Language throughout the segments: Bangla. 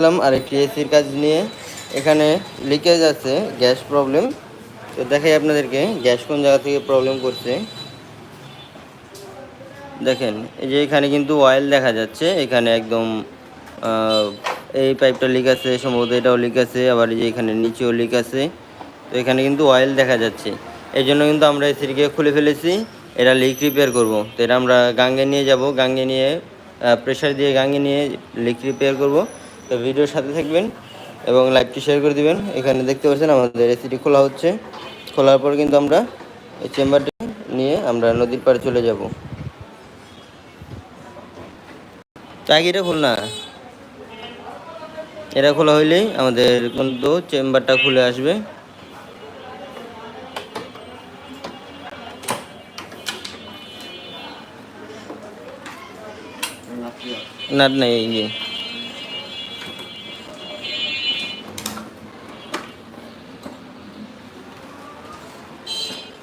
এলাম আরেকটি এসির কাজ নিয়ে এখানে লিকেজ আছে, গ্যাস প্রবলেম। তো দেখাই আপনাদেরকে গ্যাস কোন জায়গা থেকে প্রবলেম করছে। দেখেন, এই যে এখানে কিন্তু অয়েল দেখা যাচ্ছে, এখানে একদম এই পাইপটা লিক আছে, সম্ভবত এটাও লিক আছে, আবার এই যে এখানে নিচেও লিক আছে। তো এখানে কিন্তু অয়েল দেখা যাচ্ছে। এই জন্য কিন্তু আমরা এসিটিকে খুলে ফেলেছি, এটা লিক রিপেয়ার করব। তো এটা আমরা গাঙ্গে নিয়ে যাব, গাঙ্গে নিয়ে প্রেশার দিয়ে গাঙ্গে নিয়ে লিক রিপেয়ার করব। তো ভিডিওর সাথে থাকবেন এবং লাইভটি শেয়ার করে দিবেন। এখানে দেখতে পাচ্ছেন আমাদের এসিটি খোলা হচ্ছে। খোলার পর কিন্তু আমরা এই চেম্বারটি নিয়ে আমরা নদীর পাড়ে চলে যাব। চাকিটা খোল। না এটা খোলা হইলেই আমাদের কিন্তু চেম্বারটা খুলে আসবে। নাট নাই, এই যে।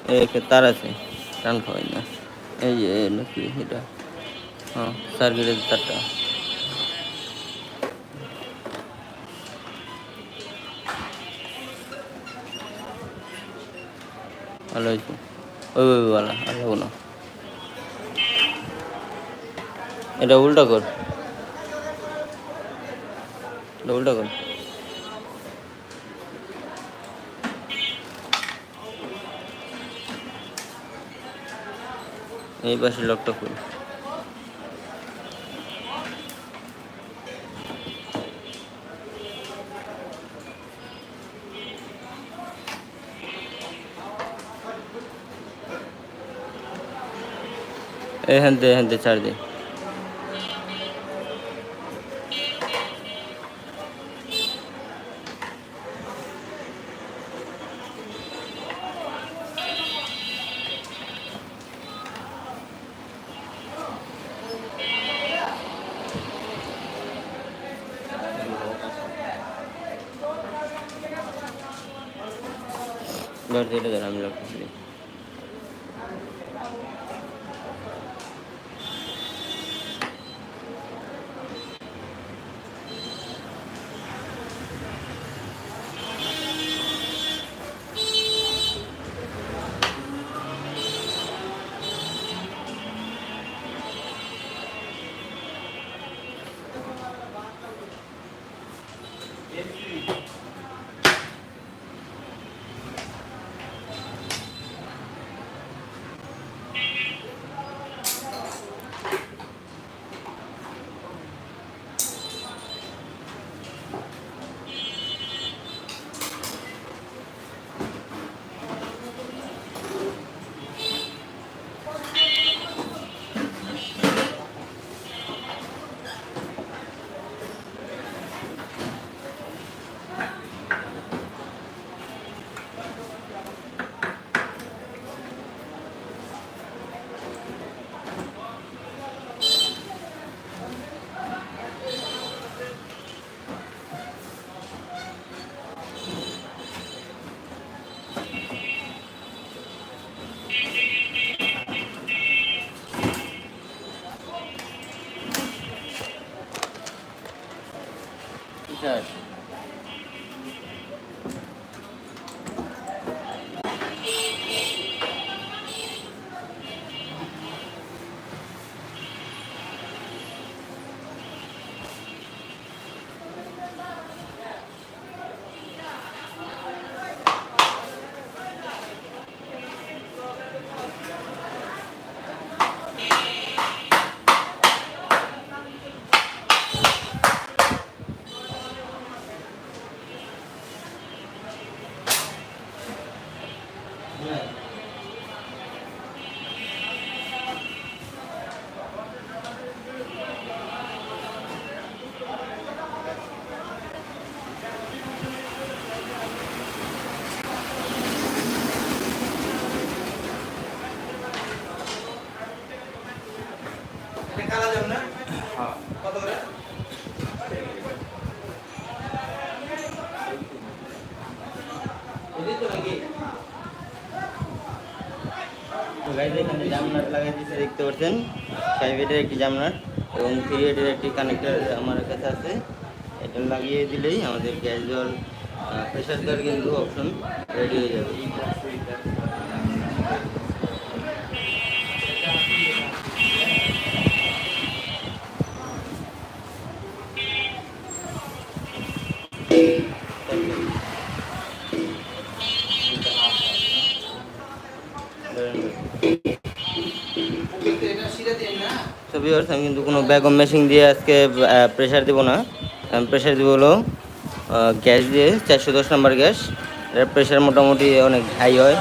একটা তার আছে, টান খাওয়াই না। এই যে নাকি এটা? হ্যাঁ সার্কিটের তারটা। ভালো হয়েছে। ওই ওই ভালো আর লাগবো না। এটা উল্টা কর। এটা উল্টা কর। এই পাশে লকটা খুল। এখান থেকে এখান থেকে ছাড় দে। ধর এটা ধর আমি লকটা পাচ্ছেন ফাইভ একটি জামনার এবং থ্রি এটের একটি কানেক্টার আমার কাছে আছে। এটা লাগিয়ে দিলেই আমাদের গ্যাস জল প্রেশার জল কিন্তু অপশন রেডি হয়ে যাবে। ভিউয়ার্স আমি কিন্তু কোনো ব্যাগ মেশিন দিয়ে আজকে প্রেশার দেবো না। আমি প্রেশার দিব হলো গ্যাস দিয়ে, চারশো দশ নম্বর গ্যাস। এর প্রেশার মোটামুটি অনেক হাই হয়।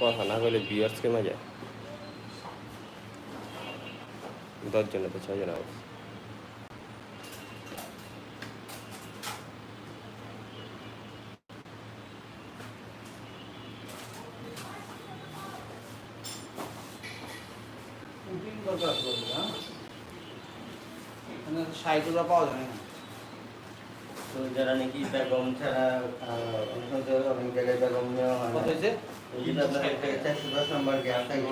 কথা না হলে ভিউয়ার্স কেমন যায় দশজন তো ছয়জন আছে। দরকার পড়বে না এখানে পাওয়া যায় না তো যারা নাকি বেগম ছাড়া অনেক জায়গায় বেগম নেওয়া হয় না। হয়েছে যদি আপনার একটা চারশো দশ নম্বর গ্যাস থাকে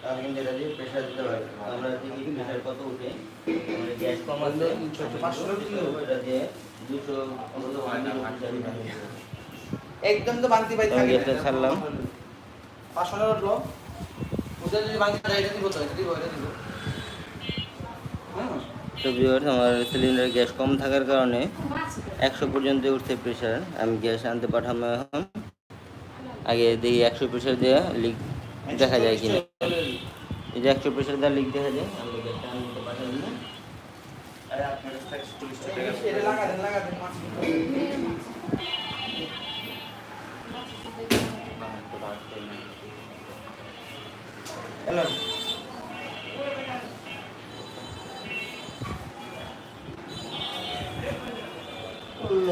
তাহলে কিন্তু এটা দিয়ে প্রেশার দিতে পারবে আমরা দেখি প্রেশার কত উঠে গ্যাস কম পাঁচশো এটা দিয়ে দুশো অন্তত pressure দিতে হবে। একদম তো বাংতি পাই থাকে ছাড়লাম। পাঁচশো টাকা উঠল যদি বাংতি এটা দিব তো এটা দিব এটা দিব তো ভিউয়ার্স আমার সিলিন্ডার গ্যাস কম থাকার কারণে একশো পর্যন্ত উঠছে প্রেশার আমি গ্যাস আনতে পাঠাবো এখন। আগে দেখি একশো প্রেশার দেওয়া লিক দেখা যায় কিনা। এই যে একশো প্রেশার দেওয়া লিক দেখা যায়। আমি গ্যাসটা আনতে না। এটা ও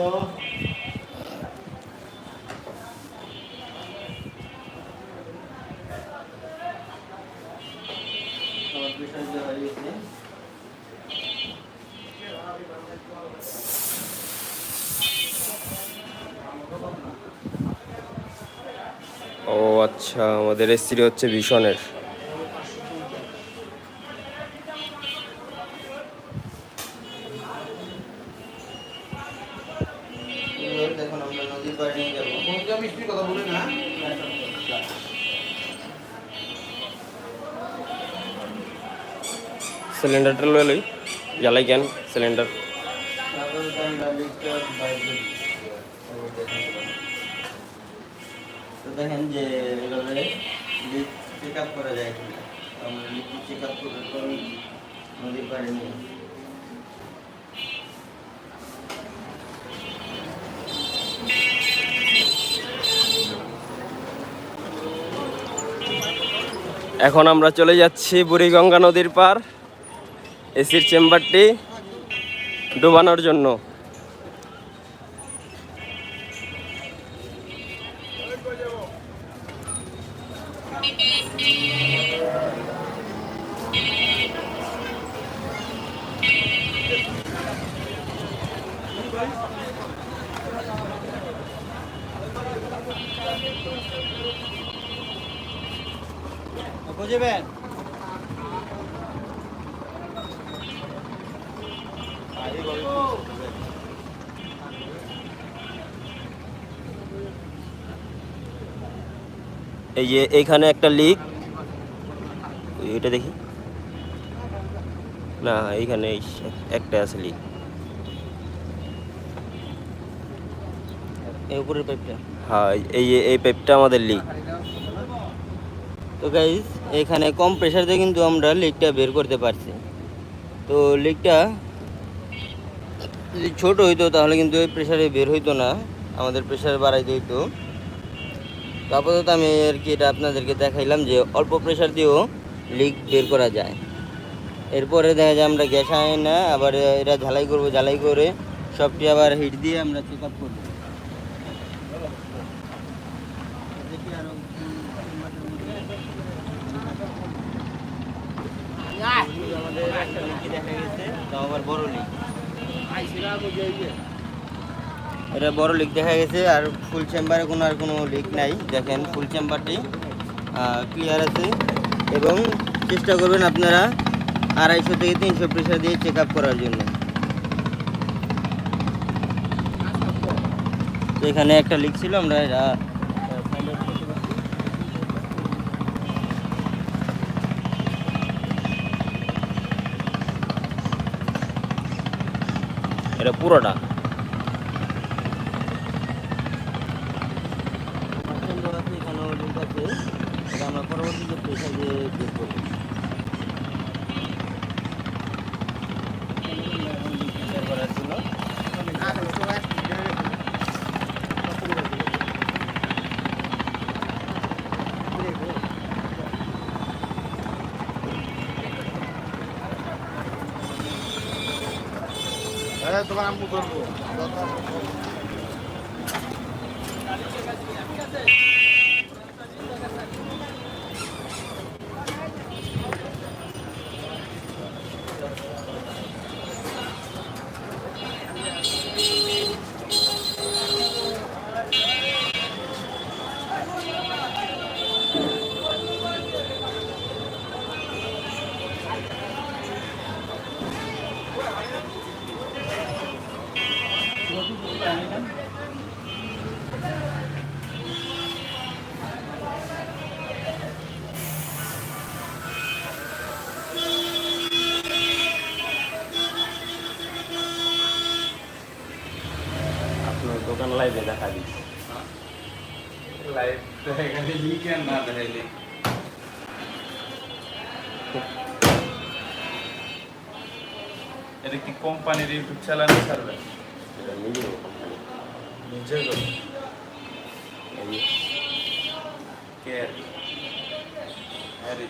আচ্ছা আমাদের এসিটি হচ্ছে ভীষণের। লই জ্বালাই কেন সিলিন্ডার তারপরে তো আমরা লিকটা বাইর করে দিচ্ছি। তারপর দেখেন তো। তো দেখেন যে এভাবে চেক আপ করা যায় কিনা আমরা লিক চেক আপ করার পর নদীর পাড়ে নিয়ে এখন আমরা চলে যাচ্ছি বুড়িগঙ্গা নদীর পার এসির চেম্বারটি ডুবানোর জন্য। এই যে এইখানে একটা লিক এটা দেখি। না এইখানে এই একটা আছে লিক এই উপরের পাইপটা হ্যাঁ এই এই- এই পাইপটা আমাদের লিক তো গাইজ এখানে কম প্রেশার দিয়ে কিন্তু আমরা লিকটা বের করতে পারছি। তো লিকটা যদি ছোট হইতো তাহলে কিন্তু এই প্রেশারে বের হইতো না। আমাদের প্রেশার বাড়াইতে হইতো। তো আপাতত আমি আর কি এটা আপনাদেরকে দেখাইলাম যে অল্প প্রেশার দিয়েও লিক বের করা যায়। এরপরে দেখা যায় আমরা গ্যাস আনি না, আবার এটা ঝালাই করব, ঝালাই করে সবটি আবার হিট দিয়ে আমরা চেক আপ করব আমাদের একটা দেখা গেছে, তাও আবার বড় লিক এটা বড় লিক দেখা গেছে আর ফুল চেম্বারে কোনো আর কোনো লিক নাই। দেখেন ফুল চেম্বারটি ক্লিয়ার আছে। এবং চেষ্টা করবেন আপনারা আড়াইশো থেকে তিনশো প্রেশার দিয়ে চেক করার জন্য। এখানে একটা লিক ছিল, আমরা এটা। এটা পুরোটা Martin দেওয়া আছে, এখানেও link আছে। এটা আমরা পরবর্তীতে pressure দিয়ে check করব। Share করার ছিল। তোমার আম্মু করব এটা কি কোম্পানির ইউটিউব চ্যানেলে ছাড়বেন নিজে কে হ্যারি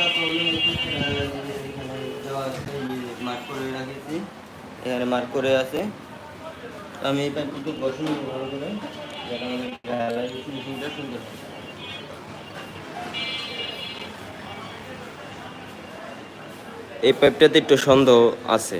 আর প্রবলেম এখানে মার্ক করে রাখেছি এখানে মার্ক করে আছে। তো আমি এই পাইপটা একটু বসুন ভালো করে। যাতে আমাদের ফিনিশিংটা সুন্দর। হয় এই পাইপটাতে একটু সন্দেহ আছে।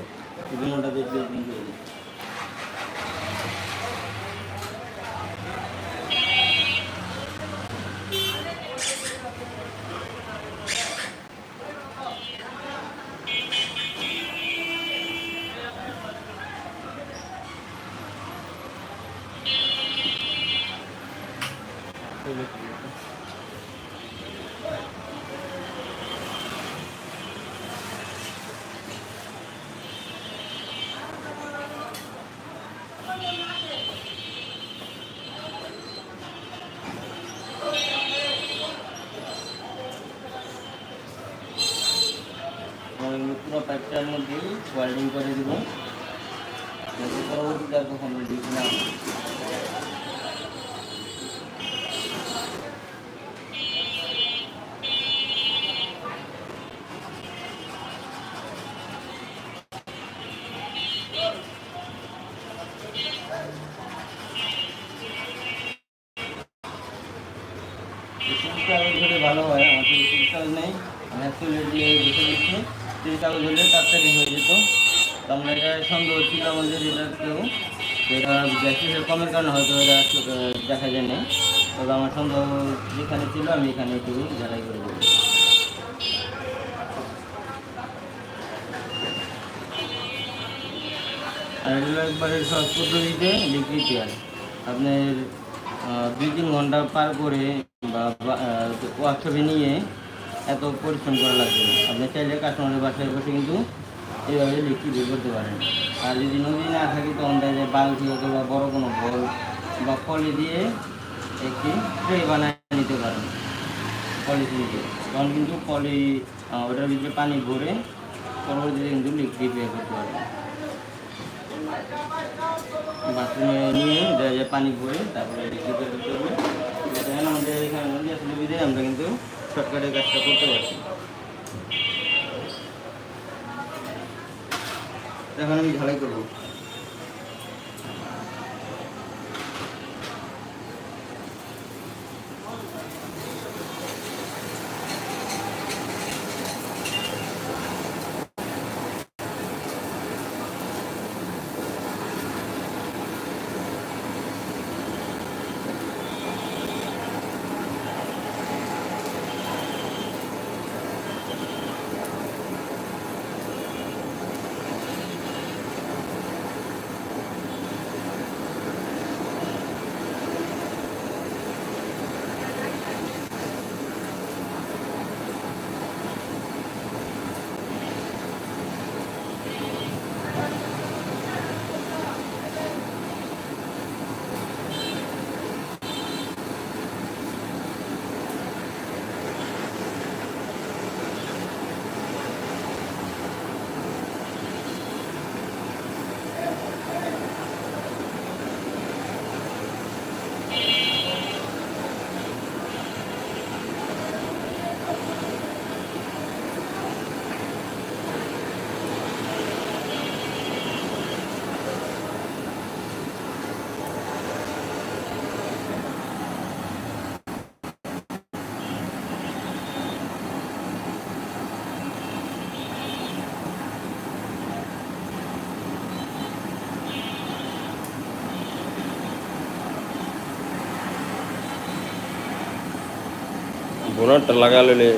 নেই আমি দিয়ে বসে দিচ্ছি তিরিশ কাগজ হলে তাড়াতাড়ি হয়ে যেত। তো আমরা এটা সন্দেহ ছিল আমাদের এটার কেউ। এটা গ্যাসের কমের কারণে হয়তো এটা দেখা যায় না তবে আমার সন্দেহ যেখানে ছিল আমি এখানে একটু ঝালাই করে দেবো আর এটা হলো একবারে সহজ পদ্ধতিতে লিকুইড পেয়ার আপনার দুই তিন ঘণ্টা পার করে বা ওয়ার্কশপে নিয়ে এত পরিশ্রম করা লাগবে না। আপনি চাইলে কাস্টমারের বাসায় বসে কিন্তু এইভাবে লিকুইড বের করতে পারেন। আর যদি নদী না থাকে তখন দেখা বালতি অথবা বড় কোনো বল বা ফলি দিয়ে একটি ট্রে বানায় নিতে পারেন। পলিথিন দিয়ে। তখন কিন্তু পলি ওটার ভিতরে পানি ভরে পরবর্তীতে কিন্তু লিকুইড বের করতে পারবেন। বাথরুমে নিয়ে পানি ভরে তারপরে লিকুইড বের করতে হবে। আমাদের এখানে আমরা কিন্তু শর্টকাটের কাজটা করতে পারছি। এখন আমি ঝালাই করব। उन्होंने लगा ले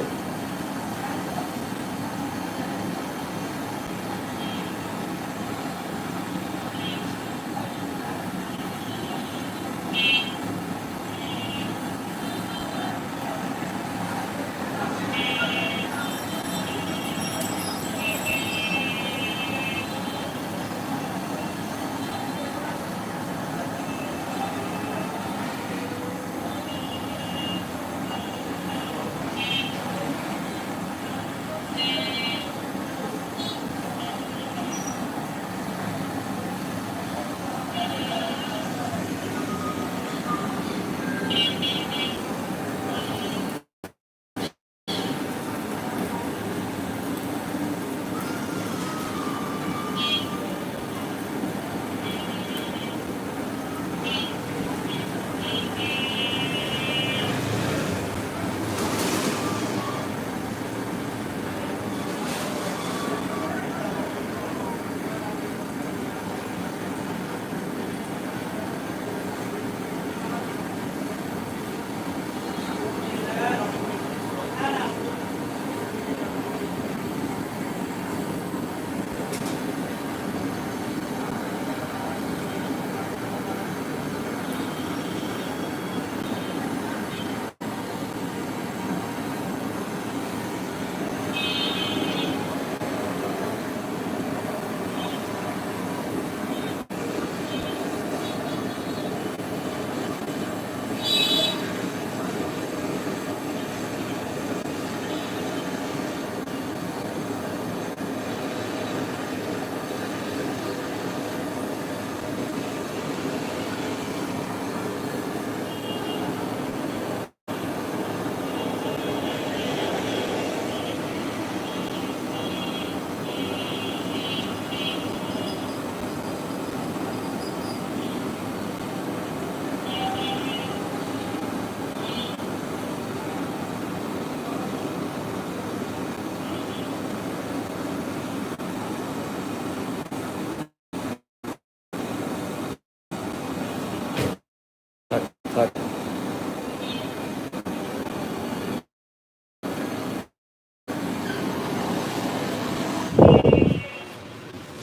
থাক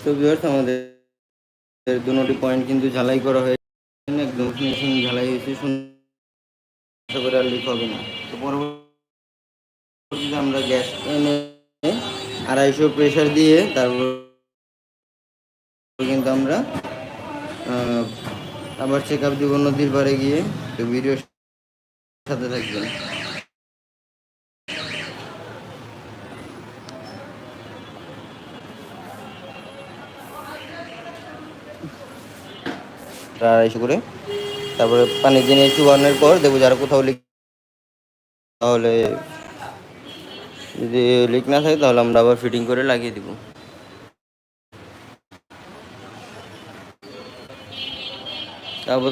তো ভিউয়ার্স আমাদের দুটি পয়েন্ট কিন্তু ঝালাই করা হয়েছে। একদম ফিনিশিং ঝালাই হয়েছে। সুন্দর করে আর লিক হবে না। তো পরবর্তীতে আমরা গ্যাস এনে আড়াইশো প্রেশার দিয়ে তারপর কিন্তু আমরা আবার চেক আপ দিব নদীর পাড়ে গিয়ে, তো ভিডিও সাথে থাকবেন। আড়াইশো করে, তারপরে পানি দিয়ে চুবানোর পর দেখব যারা কোথাও লিক তাহলে যদি লিক না থাকে তাহলে আমরা আবার ফিটিং করে লাগিয়ে দিব। তারপর